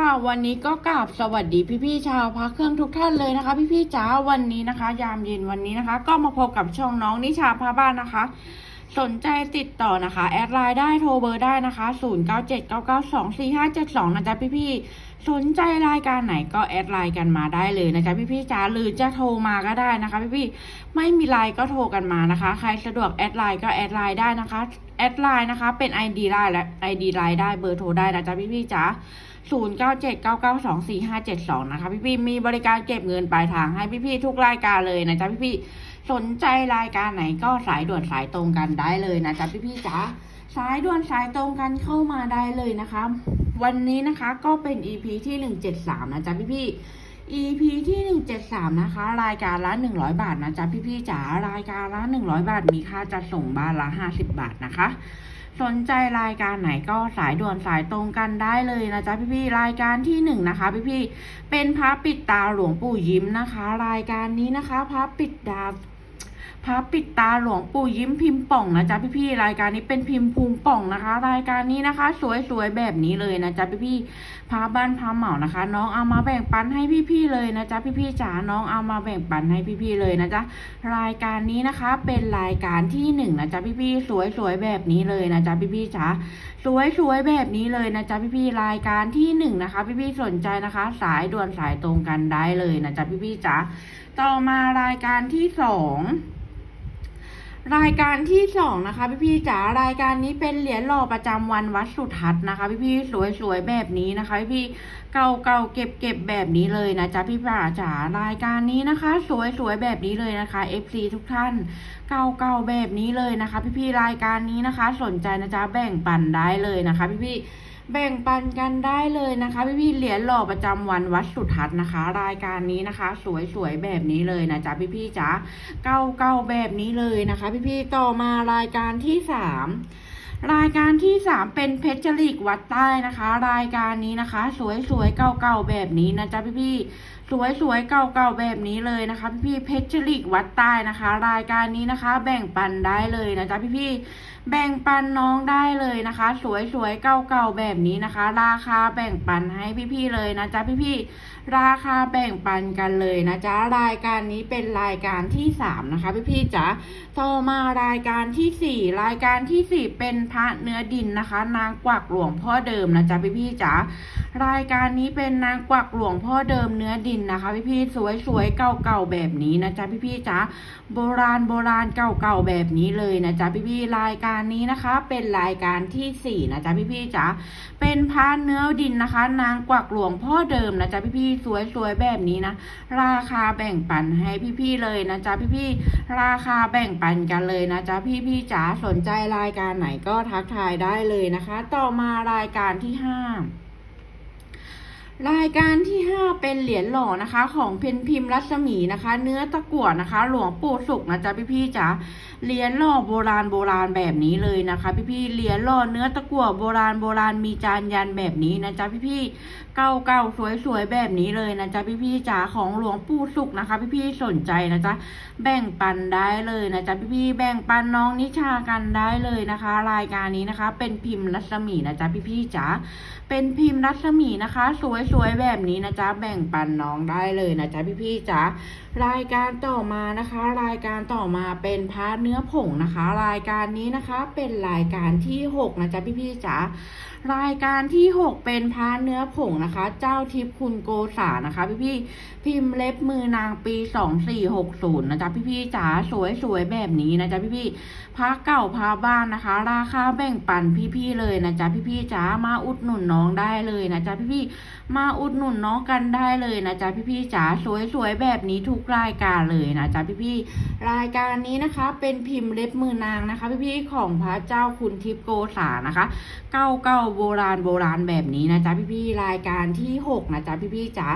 ค่ะวันนี้ก็กราบสวัสดีพี่ๆชาวพักเครื่องทุกท่านเลยนะคะ พี่ๆจ๋าวันนี้นะคะ ยามเย็นวันนี้นะคะ ก็มาพบกับช่องน้องนิชาพาบ้านนะคะ สนใจติดต่อนะคะ แอดไลน์ได้โทรเบอร์ได้นะคะ 0 9 7 9 9 2 4 5 7 2 นะจ๊ะพี่ๆสนใจรายการไหนก็แอดไลน์กันมาได้เลยนะจ๊ะพี่ๆจ๋าหรือจะโทรมาก็ได้นะคะ พี่ๆไม่มีไลน์ก็โทรกันมานะคะ ใครสะดวกแอดไลน์ก็แอดไลน์ได้นะคะแอดไลน์นะคะ เป็น ID ไลน์และ ID ไลน์ได้เบอร์โทรได้นะจ๊ะพี่ๆจ๋า 0 9 7 9 9 2 4 5 7 2 นะคะ พี่ๆมีบริการเก็บเงินปลายทางให้พี่ๆทุกรายการเลยนะจ๊ะพี่ๆสนใจรายการไหนก็สายด่วนสายตรงกันได้เลยนะจ๊ะพี่ๆจ๋าสายด่วนสายตรงกันเข้ามาได้เลยนะคะ วันนี้นะคะก็เป็น EP ที่ 173 นะจ๊ะพี่ๆ EP ที่ 173 นะคะ รายการละ 100 บาทนะจ๊ะพี่ๆจ๋ารายการละ 100 บาทมีค่าจัดส่งบ้านละ 50 บาทนะคะ สนใจรายการไหนก็สายด่วนสายตรงกันได้เลยนะจ๊ะพี่ๆรายการที่หนึ่งนะคะพี่ๆเป็นพระปิดตาหลวงปู่ยิ้มนะคะ รายการนี้นะคะพระปิดตา พระปิดตาหลวงปู่ยิ้มพิมพ์ป่องนะจ๊ะพี่ๆรายการนี้เป็นพิมพ์ภูมิป่องนะคะ รายการนี้นะคะ สวยๆแบบนี้เลยนะจ๊ะพี่ๆพระบ้านพระเหมานะคะ น้องเอามาแบ่งปันให้พี่ๆเลยนะจ๊ะพี่ๆจ๋าน้องเอามาแบ่งปันให้พี่ๆเลยนะจ๊ะรายการนี้นะคะเป็นรายการที่หนึ่งนะจ๊ะพี่ๆสวยๆแบบนี้เลยนะจ๊ะพี่ๆจ๋าสวยๆแบบนี้เลยนะจ๊ะพี่ๆรายการที่หนึ่งนะคะ พี่ๆสนใจนะคะ สายด่วนสายตรงกันได้เลยนะจ๊ะพี่ๆจ๋าต่อมารายการที่สอง รายการที่สองนะคะพี่ๆจ๋ารายการนี้เป็นเหรียญหล่อประจำวันวัดสุทัศน์นะคะ พี่ๆสวยๆแบบนี้นะคะ พี่ๆเก่าๆเก็บๆแบบนี้เลยนะจ๊ะพี่ป่าจ๋ารายการนี้นะคะ สวยๆแบบนี้เลยนะคะ FC ทุกท่านเก่าๆแบบนี้เลยนะคะ พี่ๆรายการนี้นะคะ สนใจนะจ๊ะแบ่งปันได้เลยนะคะ พี่ๆ แบ่งปันกันได้เลยนะคะ พี่ๆเหรียญหล่อประจำวันวัดสุทัศน์นะคะ รายการนี้นะคะ สวยๆแบบนี้เลยนะจ๊ะพี่ๆจ๋าเก่าๆแบบนี้เลยนะคะ พี่ๆต่อมารายการที่สามรายการที่สามเป็นเพชรลิกวัดใต้นะคะ รายการนี้นะคะ สวยๆเก่าๆแบบนี้นะจ๊ะพี่ๆสวยๆเก่าๆแบบนี้เลยนะคะ พี่ๆเพชรลิกวัดใต้นะคะ รายการนี้นะคะ แบ่งปันได้เลยนะจ๊ะพี่ๆ แบ่งปันน้องได้เลยนะคะ สวยๆเก่าๆแบบนี้นะคะ ราคาแบ่งปันให้พี่ๆเลยนะจ๊ะพี่ๆ ราคาแบ่งปันกันเลยนะจ๊ะรายการนี้เป็นรายการที่สามนะคะพี่ๆจ๋าต่อมารายการที่สี่รายการที่สี่เป็นพระเนื้อดินนะคะ นางกวักหลวงพ่อเดิมนะจ๊ะพี่พี่จ๋ารายการนี้เป็นนางกวักหลวงพ่อเดิมเนื้อดินนะคะ พี่พี่สวยๆเก่าๆแบบนี้นะจ๊ะพี่พี่จ๋าโบราณโบราณเก่าๆแบบนี้เลยนะจ๊ะพี่พี่รายการนี้นะคะ เป็นรายการที่สี่นะจ๊ะพี่พี่จ๋าเป็นพระเนื้อดินนะคะ นางกวักหลวงพ่อเดิมนะจ๊ะพี่พี่สวยๆแบบนี้นะ ราคาแบ่งปันให้พี่ๆเลยนะจ๊ะพี่ๆราคาแบ่งปันกันเลยนะจ๊ะพี่ๆจ๋าสนใจรายการไหนก็ทักทายได้เลยนะคะ ต่อมารายการที่ห้ารายการที่ห้าเป็นเหรียญหล่อนะคะ ของเพนพิมพ์รัศมีนะคะ เนื้อตะกั่วนะคะ หลวงปู่สุกนะจ๊ะพี่ๆจ๋า เหรียญหล่อโบราณโบราณแบบนี้เลยนะคะ พี่ๆเหรียญหล่อเนื้อตะกั่วโบราณโบราณมีจานยันแบบนี้นะจ๊ะพี่ๆเก่าเก่าสวยสวยๆแบบนี้เลยนะจ๊ะพี่พี่ๆจ๋าของหลวงปู่สุกนะคะพี่พี่ๆสนใจนะจ๊ะแบ่งปันได้เลยนะจ๊ะพี่พี่ๆแบ่งปันน้องนิชากันได้เลยนะคะ รายการนี้นะคะ เป็นพิมพ์รัศมีนะจ๊ะพี่พี่ๆจ๋าเป็นพิมพ์รัศมีนะคะสวยสวยๆแบบนี้นะจ๊ะแบ่งปันน้องได้เลยนะจ๊ะพี่พี่ๆจ๋ารายการต่อมานะคะ รายการต่อมาเป็นพาร์ทเนื้อื้อผงนะคะ รายการนี้นะคะเป็นรายการที่หกนะจ๊ะพี่ๆจ๋า รายการที่ 6 เป็นพาเนื้อผงนะคะ เจ้าทิพย์คุณโกษานะคะ พี่พี่พิมพ์เล็บมือนางปี 2460นะจ๊ะพี่พี่จ๋าสวยๆแบบนี้นะจ๊ะพี่พี่ๆพาเก่าพาบ้านนะคะ ราคาแบ่งปันพี่พี่เลยนะจ๊ะพี่พี่จ๋ามาอุดหนุนน้องได้เลยนะจ๊ะพี่พี่มาอุดหนุนน้องกันได้เลยนะจ๊ะพี่พี่จ๋าสวยๆแบบนี้ทุกรายการเลยนะจ๊ะพี่พี่รายการนี้นะคะ เป็นพิมพ์เล็บมือนางนะคะ พี่พี่ของพระเจ้าคุณทิพย์โกษานะคะ เก้าเก้าโบราณโบราณแบบนี้นะจ๊ะพี่พี่ๆรายการที่หกนะจ๊ะพี่พี่ๆจ๋า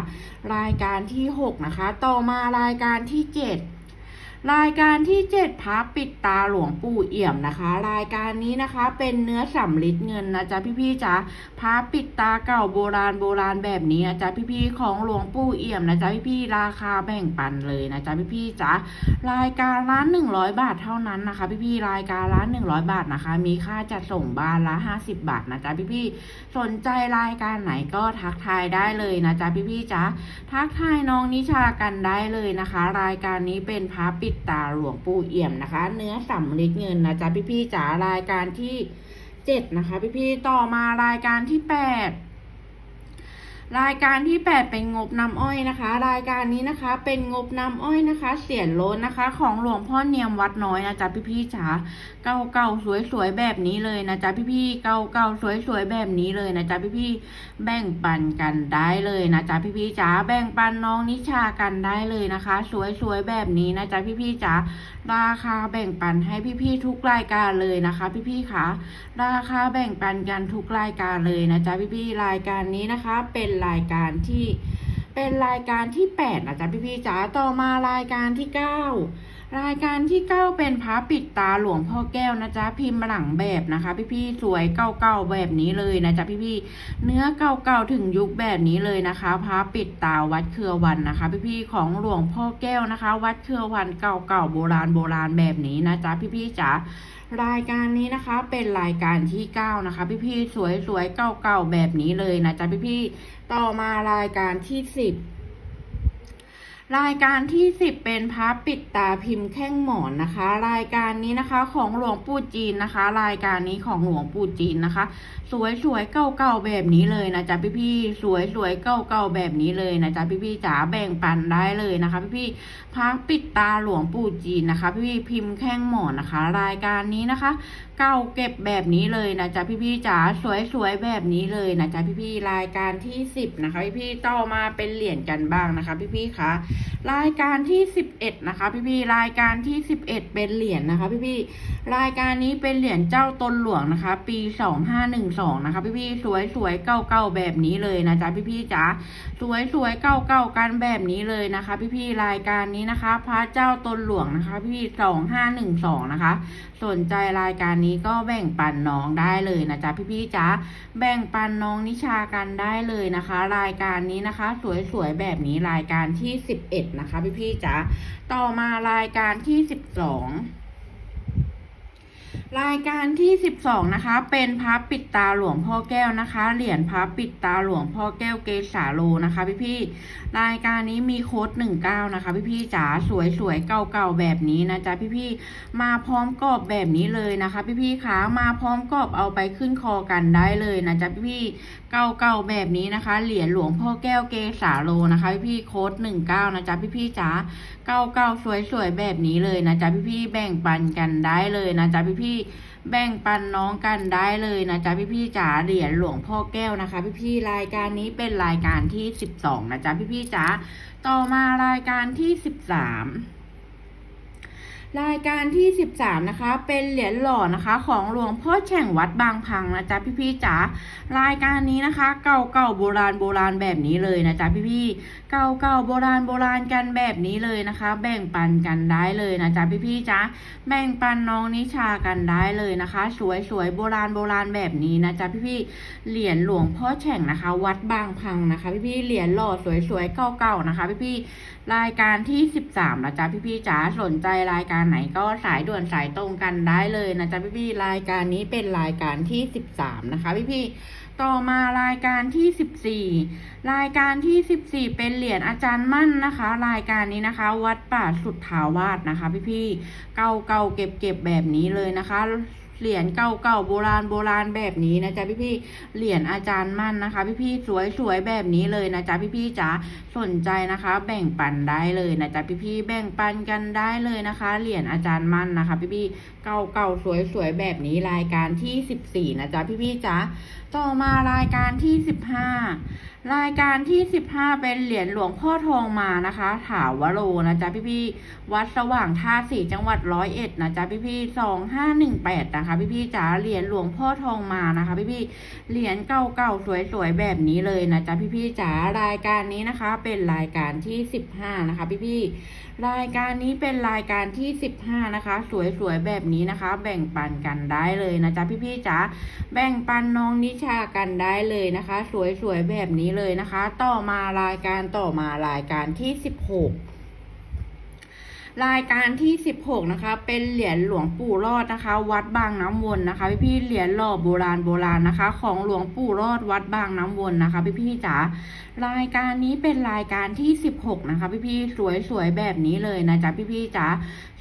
รายการที่หกนะคะ ต่อมารายการที่เจ็ด รายการที่เจ็ดพระปิดตาหลวงปู่เอี่ยมนะคะ รายการนี้นะคะเป็นเนื้อสำลิดเงินนะจ๊ะพี่ๆจ๋าพระปิดตาเก่าโบราณโบราณแบบนี้นะจ๊ะพี่ๆของหลวงปู่เอี่ยมนะจ๊ะพี่ๆราคาแบ่งปันเลยนะจ๊ะพี่ๆจ๋ารายการละหนึ่งร้อยบาทเท่านั้นนะคะ พี่ๆรายการละหนึ่งร้อยบาทนะคะ มีค่าจัดส่งบ้านละห้าสิบบาทนะจ๊ะพี่ๆสนใจรายการไหนก็ทักทายได้เลยนะจ๊ะพี่ๆจ๋าทักทายน้องนิชากันได้เลยนะคะ รายการนี้เป็นพระปิดตาหลวงปู่เอี่ยมนะคะ เนื้อสำลิดเงินนะจ๊ะพี่ๆจ๋ารายการที่เจ็ดนะคะ พี่ๆต่อมารายการที่แปด รายการที่แปดเป็นงบน้ำอ้อยนะคะ รายการนี้นะคะเป็นงบน้ำอ้อยนะคะเสียนโลนนะคะ ของหลวงพ่อเนียมวัดน้อยนะจ๊ะพี่ๆจ๋าเก่าเก่าๆสวยๆแบบนี้เลยนะจ๊ะพี่ๆเก่าเก่าๆสวยๆแบบนี้เลยนะจ๊ะพี่ๆแบ่งปันกันได้เลยนะจ๊ะพี่ๆจ๋าแบ่งปันน้องนิชากันได้เลยนะคะ สวยๆแบบนี้นะจ๊ะพี่ๆจ๋าราคาแบ่งปันให้พี่ๆทุกรายการเลยนะคะ พี่ๆค่ะราคาแบ่งปันกันทุกรายการเลยนะจ๊ะพี่ๆรายการนี้นะคะ เป็นรายการที่เป็นรายการที่แปดนะจ๊ะพี่ๆจ๋าต่อมารายการที่เก้ารายการที่เก้าเป็นพระปิดตาหลวงพ่อแก้วนะจ๊ะพิมพ์หลังแบบนะคะ พี่ๆสวยเก่าๆแบบนี้เลยนะจ๊ะพี่ๆเนื้อเก่าๆถึงยุคแบบนี้เลยนะคะพระปิดตาวัดเครือวันนะคะ พี่ๆของหลวงพ่อแก้วนะคะ วัดเครือวันเก่าๆโบราณโบราณแบบนี้นะจ๊ะพี่ๆจ๋า รายการนี้นะคะเป็นรายการที่เก้านะคะ พี่ๆสวยๆเก่าๆแบบนี้เลยนะจ๊ะพี่ๆต่อมารายการที่สิบ รายการที่สิบเป็นพระปิดตาพิมพ์แข้งหมอนนะคะ รายการนี้นะคะของหลวงปู่จีนนะคะ รายการนี้ของหลวงปู่จีนนะคะ สวยสวยๆเก่าๆแบบนี้เลยนะจ๊ะพี่พี่สวยสวยๆเก่าๆแบบนี้เลยนะจ๊ะพี่พี่จ๋าแบ่งปันได้เลยนะคะ พี่พี่พระปิดตาหลวงปู่จีนนะคะ พี่พี่พิมพ์แข้งหมอนนะคะ รายการนี้นะคะ เก่าเก็บแบบนี้เลยนะจ๊ะพี่พี่จ๋าสวยสวยๆแบบนี้เลยนะจ๊ะพี่พี่รายการที่สิบนะคะพี่พี่ต่อมาเป็นเหรียญกันบ้างนะคะ พี่พี่คะรายการที่สิบเอ็ดนะคะ พี่พี่รายการที่สิบเอ็ดเป็นเหรียญนะคะ พี่พี่รายการนี้เป็นเหรียญเจ้าตนหลวงนะคะ ปีสองห้าหนึ่งสองนะคะ พี่พี่สวยสวยๆเก่าเก่าๆแบบนี้เลยนะจ๊ะพี่พี่จ๋าสวยสวยๆเก่าเก่าๆกันแบบนี้เลยนะคะ พี่พี่รายการนี้นะคะ พระเจ้าตนหลวงนะคะ พี่พี่สองห้าหนึ่งสองนะคะ สนใจรายการนี้ก็แบ่งปันน้องได้เลยนะจ๊ะพี่พี่จ๋าแบ่งปันน้องนิชากันได้เลยนะคะ รายการนี้นะคะ สวยๆแบบนี้รายการที่สิ11 นะคะพี่ๆจ๋าต่อมารายการที่สิบสอง รายการที่ 12 นะคะ เป็นพระปิดตาหลวงพ่อแก้วนะคะ เหรียญพระปิดตาหลวงพ่อแก้วเกศาโลนะคะพี่พี่รายการนี้มีโค้ด 19 นะคะ พี่พี่จ๋าสวยสวยๆเก่าๆแบบนี้นะจ๊ะพี่พี่มาพร้อมกรอบแบบนี้เลยนะคะ พี่พี่ขามาพร้อมกรอบเอาไปขึ้นคอกันได้เลยนะจ๊ะพี่พี่เก่าๆแบบนี้นะคะ เหรียญหลวงพ่อแก้วเกศาโลนะคะพี่พี่โค้ด 19 นะจ๊ะพี่พี่จ๋าเก่าๆสวยๆแบบนี้เลยนะจ๊ะพี่ๆแบ่งปันกันได้เลยนะจ๊ะพี่พี่ๆแบ่งปันน้องกันได้เลยนะจ๊ะพี่ๆจ๋าเหรียญหลวงพ่อแก้วนะคะ พี่ๆรายการนี้เป็นรายการที่สิบสองนะจ๊ะพี่ๆจ๋าต่อมารายการที่สิบสาม รายการที่ 13 นะคะ เป็นเหรียญหล่อนะคะ ของหลวงพ่อแฉ่งวัดบางพังนะจ๊ะพี่ๆจ๋ารายการนี้นะคะ เก่าๆโบราณโบราณแบบนี้เลยนะจ๊ะพี่ๆเก่าๆโบราณโบราณกันแบบนี้เลยนะคะ แบ่งปันกันได้เลยนะจ๊ะพี่ๆจ๋าแบ่งปันน้องนิชากันได้เลยนะคะ สวยๆโบราณโบราณแบบนี้นะจ๊ะพี่ๆเหรียญหลวงพ่อแฉ่งนะคะ วัดบางพังนะคะ พี่ๆเหรียญหล่อสวยๆเก่าๆนะคะ พี่ๆ รายการที่ 13นะจ๊ะพี่ๆจ๋าสนใจรายการไหนก็สายด่วนสายตรงกันได้เลยนะจ๊ะพี่ๆรายการนี้เป็นรายการที่ 13 นะคะ พี่ๆต่อมารายการที่ 14 รายการที่ 14 เป็นเหรียญอาจารย์มั่นนะคะ รายการนี้นะคะ วัดป่าสุทธาวาสนะคะ พี่ๆเก่าๆเก็บๆแบบนี้เลยนะคะ เหรียญเก่าๆโบราณโบราณแบบนี้นะจ๊ะพี่ๆเหรียญอาจารย์มั่นนะคะ พี่ๆสวยๆแบบนี้เลยนะจ๊ะพี่ๆจ๋าสนใจนะคะ แบ่งปันได้เลยนะจ๊ะพี่ๆแบ่งปันกันได้เลยนะคะ เหรียญอาจารย์มั่นนะคะ พี่ๆเก่าๆสวยๆแบบนี้รายการที่ 14นะจ๊ะพี่ๆจ๋า ต่อมารายการที่สิบห้ารายการที่สิบห้าเป็นเหรียญหลวงพ่อทองมานะคะ ถาวโรนะจ๊ะพี่พี่ๆวัดสว่างท่าสี่จังหวัดร้อยเอ็ดนะจ๊ะพี่พี่สองห้าหนึ่งแปดนะคะ พี่พี่ๆจ๋าเหรียญหลวงพ่อทองมานะคะ พี่พี่ๆเหรียญเก่าๆสวยๆแบบนี้เลยนะจ๊ะพี่พี่ๆจ๋ารายการนี้นะคะ เป็นรายการที่สิบห้านะคะ พี่พี่ๆรายการนี้เป็นรายการที่สิบห้านะคะ สวยๆแบบนี้นะคะ แบ่งปันกันได้เลยนะจ๊ะพี่พี่ๆจ๋าแบ่งปันน้องนิชากันได้เลยนะคะ สวยๆแบบนี้เลยนะคะ ต่อมารายการต่อมารายการที่สิบหกรายการที่สิบหกนะคะ เป็นเหรียญหลวงปู่รอดนะคะ วัดบางน้ำวนนะคะ พี่พี่ๆเหรียญหล่อโบราณโบราณนะคะ ของหลวงปู่รอดวัดบางน้ำวนนะคะ พี่พี่ๆจ๋ารายการนี้เป็นรายการที่สิบหกนะคะ พี่พี่ๆสวยๆแบบนี้เลยนะจ๊ะพี่พี่ๆจ๋า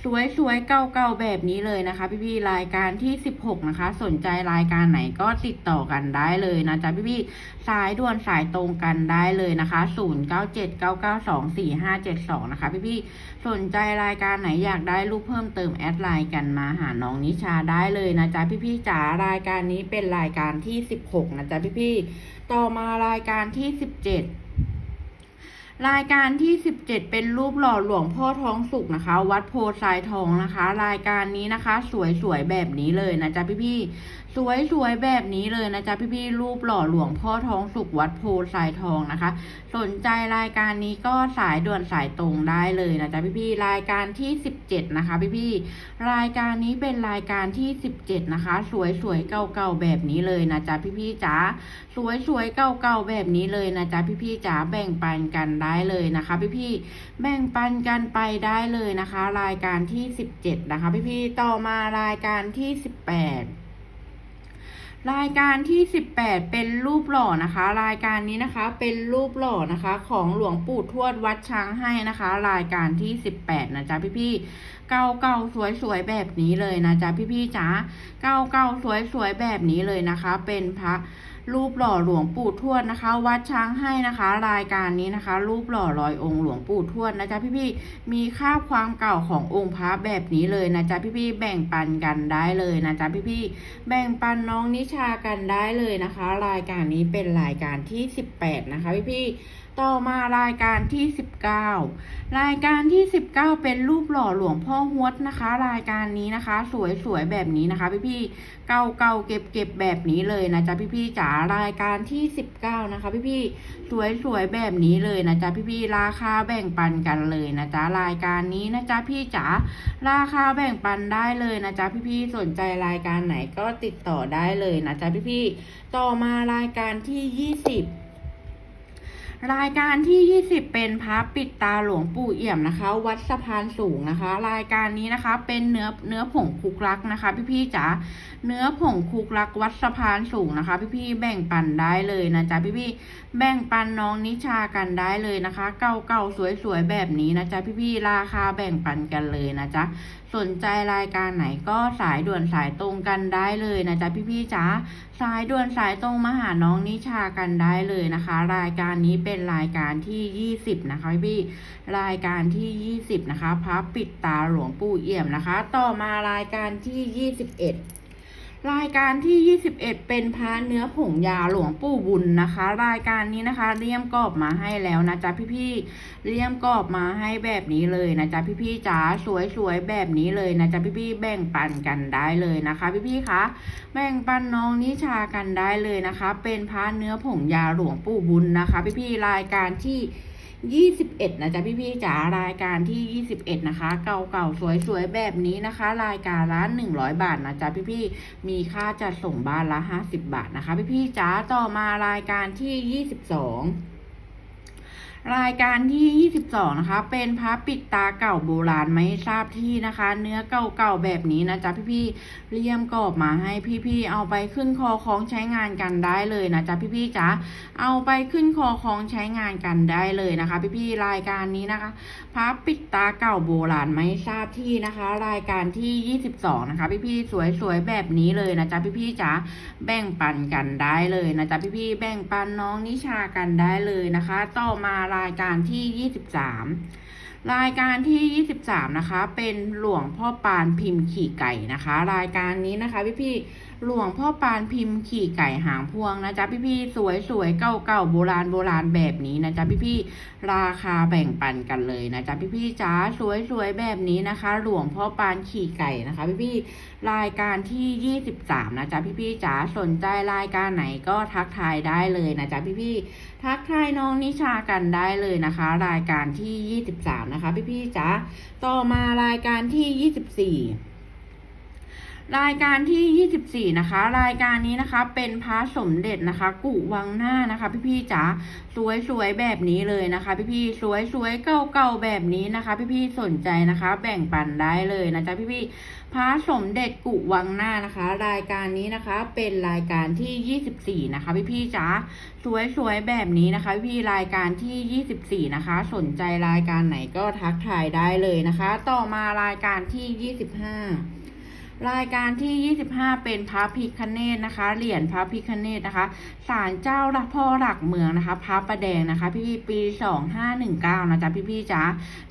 สวยๆเก่าๆแบบนี้เลยนะคะ พี่ๆรายการที่ 16 นะคะ สนใจรายการไหนก็ติดต่อกันได้เลยนะจ๊ะพี่ๆสายด่วนสายตรงกันได้เลยนะคะ 0979924572 นะคะ พี่ๆสนใจรายการไหนอยากได้รูปเพิ่มเติมแอดไลน์กันมาหาน้องนิชาได้เลยนะจ๊ะพี่ๆจ๋ารายการนี้เป็นรายการที่ 16 นะจ๊ะพี่ๆต่อมารายการที่ 17 รายการที่ 17 เป็นรูปหล่อหลวงพ่อท้องสุกนะคะ วัดโพทรายทองนะคะ รายการนี้นะคะ สวยๆแบบนี้เลยนะจ๊ะพี่ๆ สวยๆแบบนี้เลยนะจ๊ะพี่ๆรูปหล่อหลวงพ่อทองสุกวัดโพธิ์ทรายทองนะคะ สนใจรายการนี้ก็สายด่วนสายตรงได้เลยนะจ๊ะพี่ๆรายการที่ 17 นะคะ พี่ๆรายการนี้เป็นรายการที่ 17 นะคะ สวยๆเก่าๆแบบนี้เลยนะจ๊ะพี่ๆจ๋าสวยๆเก่าๆแบบนี้เลยนะจ๊ะพี่ๆจ๋าแบ่งปันกันได้เลยนะคะ พี่ๆแบ่งปันกันไปได้เลยนะคะ รายการที่ 17 นะคะ พี่ๆต่อมารายการที่ 18 รายการที่ 18 เป็นรูปหล่อนะคะ รายการนี้นะคะเป็นรูปหล่อนะคะ ของหลวงปู่ทวดวัดช้างให้นะคะ รายการที่ 18 นะจ๊ะพี่ๆ เก่าๆสวยๆแบบนี้เลยนะจ๊ะพี่ๆจ๋าเก่าๆสวยๆแบบนี้เลยนะคะ เป็นพระรูปหล่อหลวงปู่ทวดนะคะ วัดช้างให้นะคะ รายการนี้นะคะ รูปหล่อร้อยองค์หลวงปู่ทวดนะจ๊ะพี่ๆมีค่าความเก่าขององค์พระแบบนี้เลยนะจ๊ะพี่ๆแบ่งปันกันได้เลยนะจ๊ะพี่ๆแบ่งปันน้องนิชากันได้เลยนะคะ รายการนี้เป็นรายการที่ 18 นะคะพี่ๆ ต่อมารายการที่ 19 รายการที่ 19 เป็นรูปหล่อหลวงพ่อฮวดนะคะ รายการนี้นะคะ สวยๆแบบนี้นะคะ พี่ๆเก่าเก่าๆเก็บเก็บๆแบบนี้เลยนะจ๊ะพี่ๆจ๋ารายการที่สิบเก้านะคะ พี่ๆสวยๆแบบนี้เลยนะจ๊ะพี่ๆราคาแบ่งปันกันเลยนะจ๊ะรายการนี้นะจ๊ะพี่จ๋าราคาแบ่งปันได้เลยนะจ๊ะพี่ๆสนใจรายการไหนก็ติดต่อได้เลยนะจ๊ะพี่ๆต่อมารายการที่ยี่สิบ รายการที่ 20 เป็นพระปิดตาหลวงปู่เอี่ยมนะคะ วัดสะพานสูงนะคะ รายการนี้นะคะ เป็นเนื้อเนื้อผงคุกลักนะคะ พี่ๆจ๋าเนื้อผงคุกลักวัดสะพานสูงนะคะ พี่ๆแบ่งปันได้เลยนะจ๊ะพี่ๆแบ่งปันน้องนิชากันได้เลยนะคะ เก่าๆสวยๆแบบนี้นะจ๊ะพี่ๆราคาแบ่งปันกันเลยนะจ๊ะสนใจรายการไหนก็สายด่วนสายตรงกันได้เลยนะจ๊ะพี่ๆจ๋าสายด่วนสายตรงมาหาน้องนิชากันได้เลยนะคะ รายการนี้เป็นรายการที่ 20 นะคะพี่รายการที่ 20 นะคะพระปิดตาหลวงปู่เอี่ยมนะคะ ต่อมารายการที่ 21 รายการที่ 21 เป็นพระเนื้อผงยาหลวงปู่บุญนะคะ รายการนี้นะคะเลี่ยมกรอบมาให้แล้วนะจ๊ะพี่ๆเลี่ยมกรอบมาให้แบบนี้เลยนะจ๊ะพี่ๆจ๋าสวยๆแบบนี้เลยนะจ๊ะพี่ๆแบ่งปันกันได้เลยนะคะ พี่ๆคะแบ่งปันน้องนิชากันได้เลยนะคะ เป็นพระเนื้อผงยาหลวงปู่บุญนะคะ พี่ๆรายการที่ 21นะจ๊ะพี่ๆจ๋ารายการที่21นะคะ เก่าๆสวยๆแบบนี้นะคะ รายการละ100บาทนะจ๊ะพี่ๆมีค่าจัดส่งบ้านละ50บาทนะคะ พี่ๆจ๋าต่อมารายการที่22 รายการที่ 22 นะคะ เป็นพระปิดตาเก่าโบราณไม่ทราบที่นะคะ เนื้อเก่าๆแบบนี้นะจ๊ะพี่ๆเลี่ยมกรอบมาให้พี่ๆเอาไปขึ้นคอของใช้งานกันได้เลยนะจ๊ะพี่ๆจ๋าเอาไปขึ้นคอของใช้งานกันได้เลยนะคะ พี่ๆรายการนี้นะคะพระปิดตาเก่าโบราณไม่ทราบที่นะคะ รายการที่ 22 นะคะ พี่ๆสวยๆแบบนี้เลยนะจ๊ะพี่ๆจ๋าแบ่งปันกันได้เลยนะจ๊ะพี่ๆแบ่งปันน้องนิชากันได้เลยนะคะ ต่อมารายการที่ 23 รายการที่ 23 นะคะ เป็นหลวงพ่อปานพิมพ์ขี่ไก่นะคะ รายการนี้นะคะพี่ หลวงพ่อปานพิมพ์ขี่ไก่หางพวงนะจ๊ะพี่ๆสวยสวยๆเก่าๆโบราณโบราณแบบนี้นะจ๊ะพี่ๆราคาแบ่งปันกันเลยนะจ๊ะพี่ๆจ๋าสวยสวยๆแบบนี้นะคะ หลวงพ่อปานขี่ไก่นะคะ พี่ๆรายการที่ 23 นะจ๊ะพี่ๆจ๋าสนใจรายการไหนก็ทักทายได้เลยนะจ๊ะพี่ๆทักทายน้องนิชากันได้เลยนะคะ รายการที่ 23 นะคะ พี่ๆจ๋าต่อมารายการที่ 24 รายการที่ 24 นะคะ รายการนี้นะคะเป็นพระสมเด็จนะคะ กุวังหน้านะคะ พี่ๆจ๋าสวยๆแบบนี้เลยนะคะ พี่ๆสวยๆเก่าๆแบบนี้นะคะ พี่ๆสนใจนะคะ แบ่งปันได้เลยนะจ๊ะพี่ๆพระสมเด็จกุวังหน้านะคะ รายการนี้นะคะเป็นรายการที่ 24 นะคะ พี่ๆจ๋าสวยๆแบบนี้นะคะ พี่รายการที่ 24 นะคะ สนใจรายการไหนก็ทักทายได้เลยนะคะ ต่อมารายการที่ 25 รายการที่ 25 เป็นพระพิคเนตนะคะ เหรียญพระพิคเนตนะคะ ศาลเจ้ารักพ่อหลักเมืองนะคะ พระประแดงนะคะ พี่ๆปี 2519นะจ๊ะพี่พี่ๆจ๋า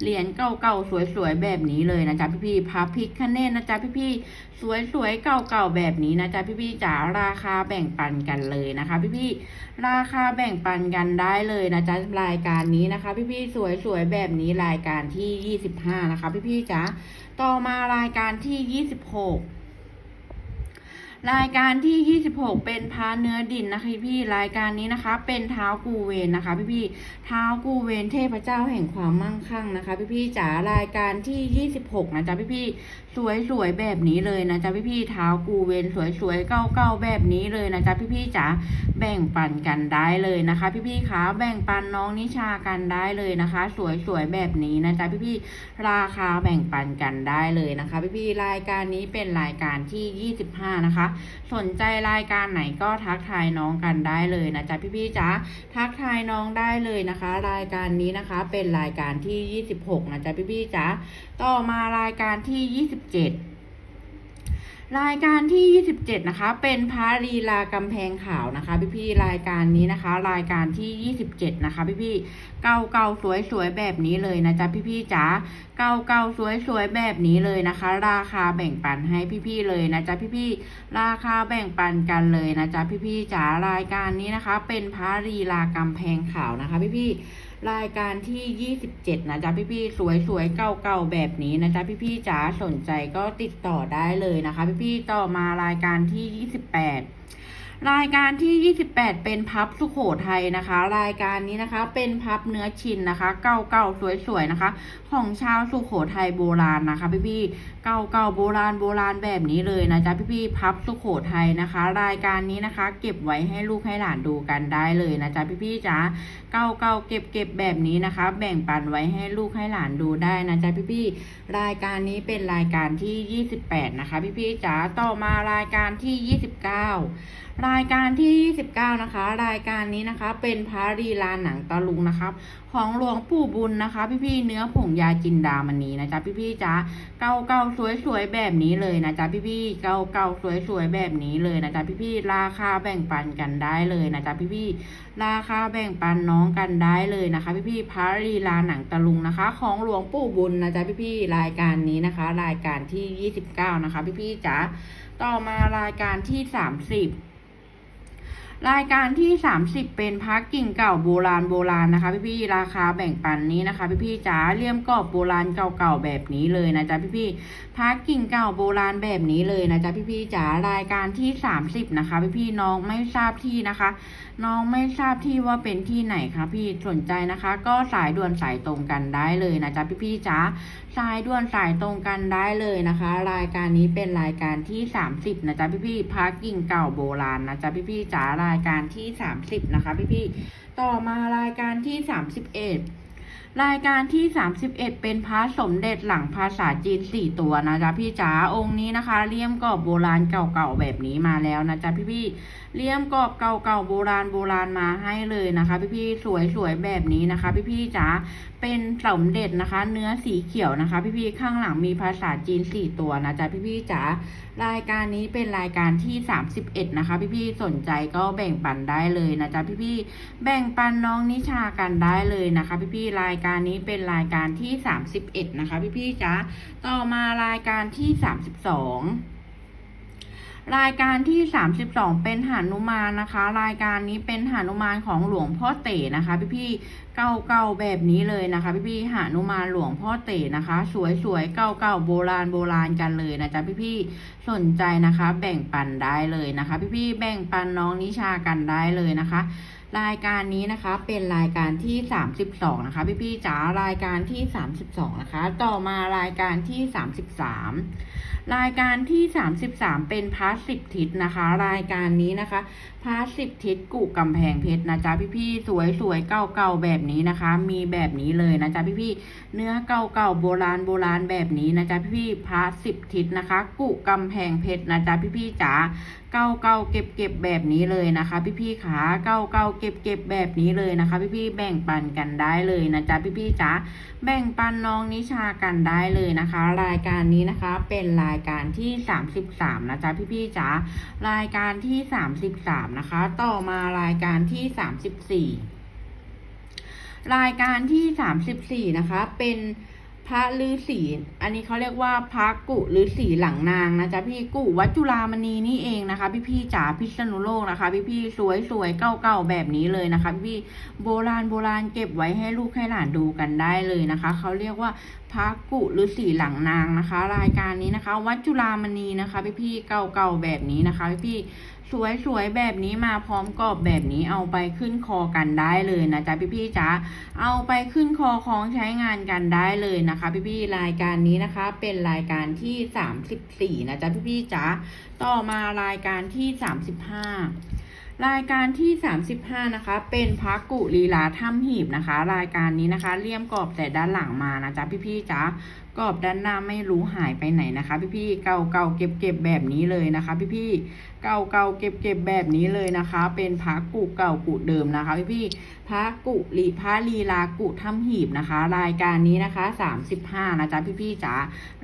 เหรียญเก่าๆสวยๆแบบนี้เลยนะจ๊ะพี่พี่ๆพระพิคเนตนะจ๊ะพี่พี่ๆสวยๆเก่าๆแบบนี้นะจ๊ะพี่พี่ๆจ๋า ราคาแบ่งปันกันเลยนะคะ พี่พี่ๆราคาแบ่งปันกันได้เลยนะจ๊ะรายการนี้นะคะ พี่พี่ๆสวยๆแบบนี้รายการที่ 25 นะคะ พี่พี่ๆจ๋า ต่อมารายการที่ 26 รายการที่ 26 เป็นพาเนื้อดินนะคะพี่รายการนี้นะคะ เป็นเท้ากูเวนนะคะ พี่พี่เท้ากูเวนเทพเจ้าแห่งความมั่งคั่งนะคะ พี่พี่จ๋ารายการที่ 26 นะจ๊ะพี่พี่สวยๆแบบนี้เลยนะจ๊ะพี่พี่เท้ากูเวนสวยๆเก่าๆแบบนี้เลยนะจ๊ะพี่พี่จ๋าแบ่งปันกันได้เลยนะคะ พี่พี่คะแบ่งปันน้องนิชากันได้เลยนะคะ สวยๆแบบนี้นะจ๊ะพี่พี่ราคาแบ่งปันกันได้เลยนะคะ พี่พี่รายการนี้เป็นรายการที่ 25 นะคะสนใจรายการไหนก็ทักทายน้องกันได้เลยนะจ๊ะพี่ๆจ๊ะทักทายน้องได้เลยนะคะ รายการนี้นะคะเป็นรายการที่ 26 นะจ๊ะพี่ๆจ๊ะต่อมารายการที่ 27 รายการที่ 27 นะคะ เป็นพารีลากำแพงขาวนะคะ พี่ๆรายการนี้นะคะ รายการที่ 27 นะคะ พี่ๆเก่าเก่าๆสวยๆแบบนี้เลยนะจ๊ะพี่ๆจ๋าเก่าเก่าๆสวยๆแบบนี้เลยนะคะ ราคาแบ่งปันให้พี่ๆเลยนะจ๊ะพี่ๆราคาแบ่งปันกันเลยนะจ๊ะพี่ๆจ๋ารายการนี้นะคะ เป็นพารีลากำแพงขาวนะคะ พี่ๆ รายการที่ 27 นะจ๊ะพี่ๆสวยๆเก่าๆแบบนี้นะจ๊ะพี่ๆจ๋าสนใจก็ติดต่อได้เลยนะคะ พี่ๆต่อมารายการที่ 28 รายการที่ 28 เป็นพับสุโขทัยนะคะ รายการนี้นะคะเป็นพับเนื้อชินนะคะ เก่าๆสวยๆนะคะ ของชาวสุโขทัยโบราณนะคะ พี่ๆเก่าๆโบราณโบราณแบบนี้เลยนะจ๊ะพี่ๆพับสุโขทัยนะคะ รายการนี้นะคะ เก็บไว้ให้ลูกให้หลานดูกันได้เลยนะจ๊ะพี่ๆจ๋าเก่าๆเก็บเก็บๆแบบนี้นะคะ แบ่งปันไว้ให้ลูกให้หลานดูได้นะจ๊ะพี่ๆรายการนี้เป็นรายการที่ 28 นะคะ พี่ๆจ๋าต่อมารายการที่ 29 รายการที่ 29 นะคะ รายการนี้นะคะ เป็นพระรีลาหนังตะลุงนะครับ ของหลวงปู่บุญนะคะ พี่ๆเนื้อผงยาจินดามณีนะจ๊ะพี่ๆจ๋าเก่าๆสวยๆแบบนี้เลยนะจ๊ะพี่ๆเก่าๆสวยๆแบบนี้เลยนะจ๊ะพี่ๆราคาแบ่งปันกันได้เลยนะจ๊ะพี่ๆราคาแบ่งปันน้องกันได้เลยนะคะ พี่ๆพระลีลาหนังตะลุงนะคะ ของหลวงปู่บุญนะจ๊ะพี่ๆรายการนี้นะคะ รายการที่ 29 นะคะ พี่ๆจ๋าต่อมารายการที่ 30 รายการที่ 30 เป็นพักกิ่งเก่าโบราณโบราณนะคะพี่ๆราคาแบ่งปันนี้นะคะ พี่ๆจ๋าเลี่ยมกรอบโบราณเก่าๆแบบนี้เลยนะจ๊ะพี่ๆพักกิ่งเก่าโบราณแบบนี้เลยนะจ๊ะพี่ๆจ๋ารายการที่ 30 นะคะ พี่ๆน้องไม่ทราบที่นะคะ น้องไม่ทราบที่ว่าเป็นที่ไหนคะพี่สนใจนะคะ ก็สายด่วนสายตรงกันได้เลยนะจ๊ะพี่ๆจ๋า สายด่วนสายตรงกันได้เลยนะคะ รายการนี้เป็นรายการที่ 30 นะจ๊ะพี่ๆพักกิ่งเก่าโบราณนะจ๊ะพี่ๆจ๋ารายการที่ 30 นะคะ พี่ๆต่อมารายการที่ 31 รายการที่ 31 เป็นพระสมเด็จหลังภาษาจีน 4 ตัวนะจ๊ะพี่จ๋าองค์นี้นะคะเลี่ยมกรอบโบราณเก่าๆแบบนี้มาแล้วนะจ๊ะพี่ๆเลี่ยมกรอบเก่าๆโบราณโบราณมาให้เลยนะคะ พี่ๆสวยๆแบบนี้นะคะ พี่ๆจ๋าเป็นสมเด็จนะคะ เนื้อสีเขียวนะคะ พี่ๆข้างหลังมีภาษาจีน 4 ตัวนะจ๊ะพี่ๆจ๋ารายการนี้เป็นรายการที่ 31 นะคะ พี่ๆสนใจก็แบ่งปันได้เลยนะจ๊ะพี่ๆแบ่งปันน้องนิชากันได้เลยนะคะ พี่ๆรายการการนี้เป็นรายการที่ 31 นะคะ พี่ๆจ๋าต่อมารายการที่ 32 รายการที่ 32 เป็นหานุมานนะคะ รายการนี้เป็นหานุมานของหลวงพ่อเต๋นะคะ พี่ๆเก่าๆแบบนี้เลยนะคะ พี่ๆหานุมานหลวงพ่อเต๋นะคะ สวยๆเก่าๆโบราณโบราณกันเลยนะจ๊ะพี่ๆสนใจนะคะ แบ่งปันได้เลยนะคะ พี่ๆแบ่งปันน้องนิชากันได้เลยนะคะ รายการนี้นะคะเป็นรายการที่ 32 นะคะ พี่ๆจ๋ารายการที่ 32 นะคะ ต่อมารายการที่ 33 รายการที่ 33 เป็นพาสิบทิศนะคะ รายการนี้นะคะพาสิบทิศกุกำแพงเพชรนะจ๊ะพี่ๆสวยสวยๆเก่าๆแบบนี้นะคะ มีแบบนี้เลยนะจ๊ะพี่ๆเนื้อเก่าๆโบราณโบราณแบบนี้นะจ๊ะพี่พี่ๆพาสิบทิศนะคะ กุกำแพงเพชรนะจ๊ะพี่ๆจ๋าเก่าเก่าเก็บเก็บแบบนี้เลยนะคะ พี่พี่ๆขาเก่าเก่าเก็บเก็บแบบนี้เลยนะคะ พี่พี่ๆแบ่งปันกันได้เลยนะจ๊ะพี่พี่ๆจ๋าแบ่งปันน้องนิชากันได้เลยนะคะ รายการนี้นะคะเป็นรายการที่33นะจ๊ะพี่ๆจ๋ารายการที่33นะคะ ต่อมารายการที่34รายการที่34นะคะเป็น พระฤาษีอันนี้เขาเรียกว่าพระกุฤาษีหลังนางนะจ๊ะพี่กุวัดจุฬามณีนี่เองนะคะ พี่ๆจ๋าพิษณุโลกนะคะ พี่ๆสวยๆเก่าๆแบบนี้เลยนะคะ พี่โบราณโบราณเก็บไว้ให้ลูกให้หลานดูกันได้เลยนะคะเขาเรียกว่าพระกุฤาษีหลังนางนะคะ รายการนี้นะคะ วัดจุฬามณีนะคะ พี่ๆเก่าๆแบบนี้นะคะ พี่ๆ สวยๆแบบนี้มาพร้อมกรอบแบบนี้เอาไปขึ้นคอกันได้เลยนะจ๊ะพี่ๆจ๋าเอาไปขึ้นคอของใช้งานกันได้เลยนะคะ พี่ๆรายการนี้นะคะ เป็นรายการที่ 34 นะจ๊ะพี่ๆจ๋าต่อมารายการที่ 35รายการที่ 35 นะคะ เป็นพระกุลีลาถ้ำหีบนะคะ รายการนี้นะคะเลี่ยมกรอบแต่ด้านหลังมานะจ๊ะพี่ๆจ๋า กรอบด้านหน้าไม่รู้หายไปไหนนะคะ พี่ๆเก่าๆเก็บๆแบบนี้เลยนะคะ พี่ๆเก่าๆเก็บๆแบบนี้เลยนะคะ เป็นพระกุเก่ากุเดิมนะคะ พี่ๆพระกุลีพระลีลากุถ้ำหีบนะคะ รายการนี้นะคะ 35 นะจ๊ะพี่ๆจ๋า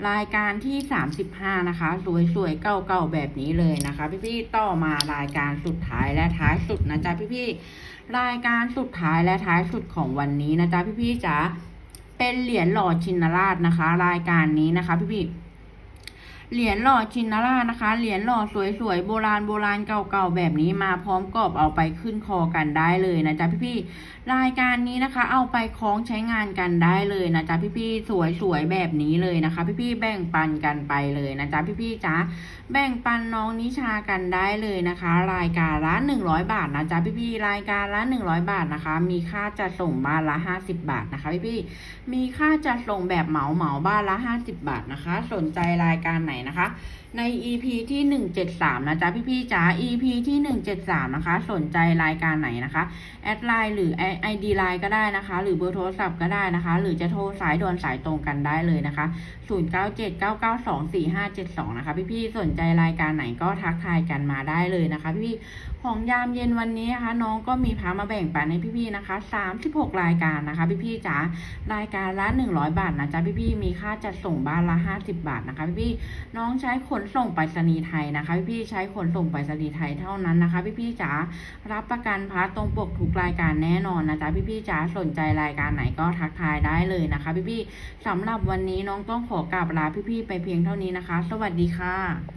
รายการที่ 35 นะคะ สวยๆเก่าๆแบบนี้เลยนะคะ พี่ๆต่อมารายการสุดท้ายและท้ายสุดนะจ๊ะพี่ๆรายการสุดท้ายและท้ายสุดของวันนี้นะจ๊ะพี่ๆจ๋า เป็นเหรียญหล่อชินราชนะคะ รายการนี้นะคะพี่พี่ เหรียญหล่อชินรานะคะ เหรียญหล่อสวยๆ โบราณโบราณเก่าๆ แบบนี้มาพร้อมกรอบเอาไปขึ้นคอกันได้เลยนะจ๊ะพี่ๆ รายการนี้นะคะ เอาไปคล้องใช้งานกันได้เลยนะจ๊ะพี่ๆ สวยๆ แบบนี้เลยนะคะ พี่ๆ แบ่งปันกันไปเลยนะจ๊ะพี่ๆจ๋าแบ่งปันน้องนิชากันได้เลยนะคะ รายการละ100บาทนะจ๊ะพี่ๆ รายการละ100บาทนะคะ มีค่าจัดส่งบ้านละ50บาทนะคะพี่ๆ มีค่าจัดส่งแบบเหมาเหมาบ้านละ50บาทนะคะ สนใจรายการไหนนะคะ ใน EP ที่ 173 นะจ๊ะ พี่ๆจ๋า EP ที่ 173 นะคะ สนใจรายการไหนนะคะ แอดไลน์หรือ ID ไลน์ก็ได้นะคะ หรือเบอร์โทรศัพท์ก็ได้นะคะ หรือจะโทรสายด่วนสายตรงกันได้เลยนะคะ 0979924572 นะคะ พี่ๆสนใจรายการไหนก็ทักทายกันมาได้เลยนะคะ พี่ๆของยามเย็นวันนี้นะคะ น้องก็มีพามาแบ่งปันให้พี่ๆนะคะ 36 รายการนะคะ พี่ๆจ๋ารายการละ 100 บาทนะจ๊ะพี่ๆมีค่าจัดส่งบ้านละ 50 บาทนะคะ พี่ๆน้องใช้ขนส่งไปรษณีย์ไทยนะคะพี่ๆใช้ขนส่งไปรษณีย์ไทยเท่านั้นนะคะ พี่ๆจ๋ารับประกันพาร์ทตรงปกทุกรายการแน่นอนนะจ๊ะพี่ๆจ๋าสนใจรายการไหนก็ทักทายได้เลยนะคะ พี่ๆสำหรับวันนี้น้องต้องขอกราบลาพี่ๆไปเพียงเท่านี้นะคะ สวัสดีค่ะ